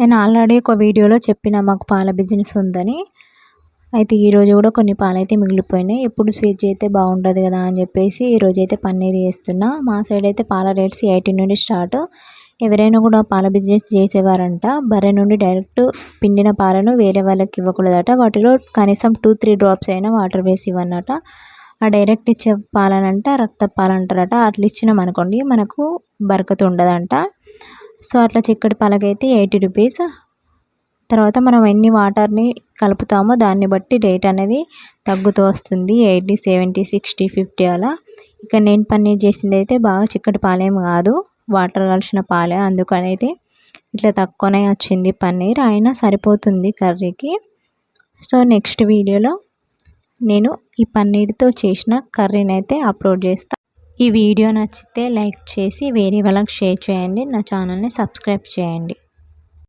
నేను ఆల్రెడీ ఒక వీడియోలో చెప్పిన మాకు పాల బిజినెస్ ఉందని. అయితే ఈరోజు కూడా కొన్ని పాలైతే మిగిలిపోయినాయి. ఎప్పుడు స్వీట్ అయితే బాగుంటుంది కదా అని చెప్పేసి ఈరోజు అయితే పన్నీర్ చేస్తున్నా. మా సైడ్ అయితే పాల రేట్స్ ఎయిటీ నుండి స్టార్ట్. ఎవరైనా కూడా పాల బిజినెస్ చేసేవారంట. బర్రె నుండి డైరెక్ట్ పిండిన పాలను వేరే వాళ్ళకి ఇవ్వకూడదట. వాటిలో కనీసం టూ త్రీ డ్రాప్స్ అయినా వాటర్ వేసి ఇవ్వనట. ఆ డైరెక్ట్ ఇచ్చే పాలనంట రక్త పాలంటారట. అట్లా ఇచ్చినాం అనుకోండి మనకు బరకత ఉండదంట. సో అట్లా చిక్కటి పాలకైతే ఎయిటీ రూపీస్. తర్వాత మనం ఎన్ని వాటర్ని కలుపుతామో దాన్ని బట్టి రేట్ అనేది తగ్గుతూ వస్తుంది. ఎయిటీ సెవెంటీ సిక్స్టీ ఫిఫ్టీ అలా. ఇక్కడ నేను పన్నీర్ చేసింది అయితే బాగా చిక్కటి పాలేం కాదు. వాటర్ కలిసిన పాలే. అందుకనైతే అయితే ఇట్లా తక్కువనే వచ్చింది పన్నీర్. అయినా సరిపోతుంది కర్రీకి. సో నెక్స్ట్ వీడియోలో నేను ఈ పన్నీర్తో చేసిన కర్రీని అయితే అప్లోడ్ చేస్తాను ఈ వీడియో నచ్చితే లైక్ చేసి వేరే వాళ్ళకి షేర్ చేయండి. నా ఛానల్ని సబ్స్క్రైబ్ చేయండి.